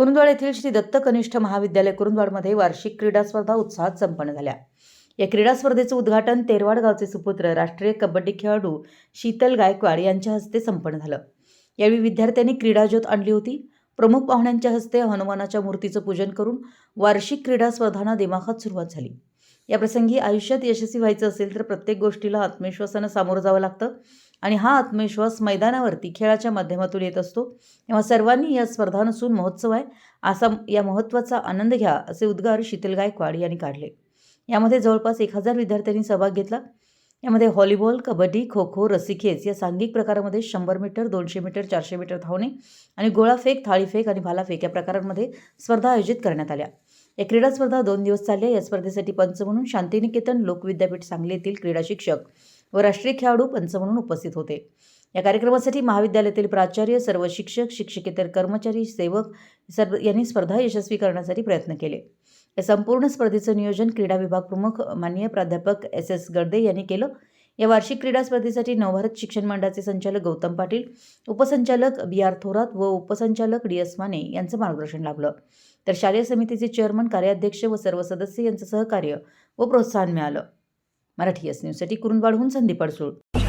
कुरुंदवाड येथील श्री दत्त कनिष्ठ महाविद्यालय कुरुंदवाडमध्ये वार्षिक क्रीडा स्पर्धा उत्साहात संपन्न झाल्या. या क्रीडा स्पर्धेचं उद्घाटन तेरवाड गावचे सुपुत्र राष्ट्रीय कबड्डी खेळाडू शीतल गायकवाड यांच्या हस्ते संपन्न झालं. यावेळी विद्यार्थ्यांनी क्रीडा ज्योत आणली होती. प्रमुख पाहुण्यांच्या हस्ते हनुमानाच्या मूर्तीचं पूजन करून वार्षिक क्रीडा स्पर्धांना दिमाखात सुरुवात झाली. या प्रसंगी आयुष्यात यशस्वी व्हायचं असेल तर प्रत्येक गोष्टीला आत्मविश्वासानं सामोरं जावं लागतं आणि हा आत्मविश्वास मैदानावरती खेळाच्या माध्यमातून येत असतो. तेव्हा सर्वांनी या स्पर्धा नसून महोत्सव आहे. असा या महत्त्वाचा आनंद घ्या असे उद्गार शीतल गायकवाड यांनी काढले. यामध्ये जवळपास एक हजार विद्यार्थ्यांनी सहभाग घेतला. यामध्ये व्हॉलीबॉल कबड्डी खो खो रस्सीखेच या सांघिक प्रकारामध्ये शंभर मीटर दोनशे मीटर चारशे मीटर धावणे आणि गोळाफेक थाळीफेक आणि भालाफेक या प्रकारांमध्ये स्पर्धा आयोजित करण्यात आल्या. या क्रीडा स्पर्धा दोन दिवस चालल्या. या स्पर्धेसाठी पंच म्हणून शांतिनिकेतन लोकविद्यापीठ सांगली येथील क्रीडा शिक्षक व राष्ट्रीय खेळाडू पंच म्हणून उपस्थित होते. या कार्यक्रमासाठी महाविद्यालयातील प्राचार्य सर्व शिक्षक शिक्षकेतर कर्मचारी सेवक सर्व यांनी स्पर्धा यशस्वी करण्यासाठी प्रयत्न केले. या संपूर्ण स्पर्धेचं नियोजन क्रीडा विभाग प्रमुख माननीय प्राध्यापक एस एस गर्दे यांनी केलं. या वार्षिक क्रीडा स्पर्धेसाठी नवभारत शिक्षण मंडळाचे संचालक गौतम पाटील उपसंचालक बी आर थोरात व उपसंचालक डी एस माने यांचं मार्गदर्शन लाभलं. तर शालेय समितीचे चेअरमन कार्याध्यक्ष व सर्व सदस्य यांचं सहकार्य व प्रोत्साहन मिळालं. मराठी एस न्यूजसाठी कुरुंदवाडहून संदीप अडसूळ.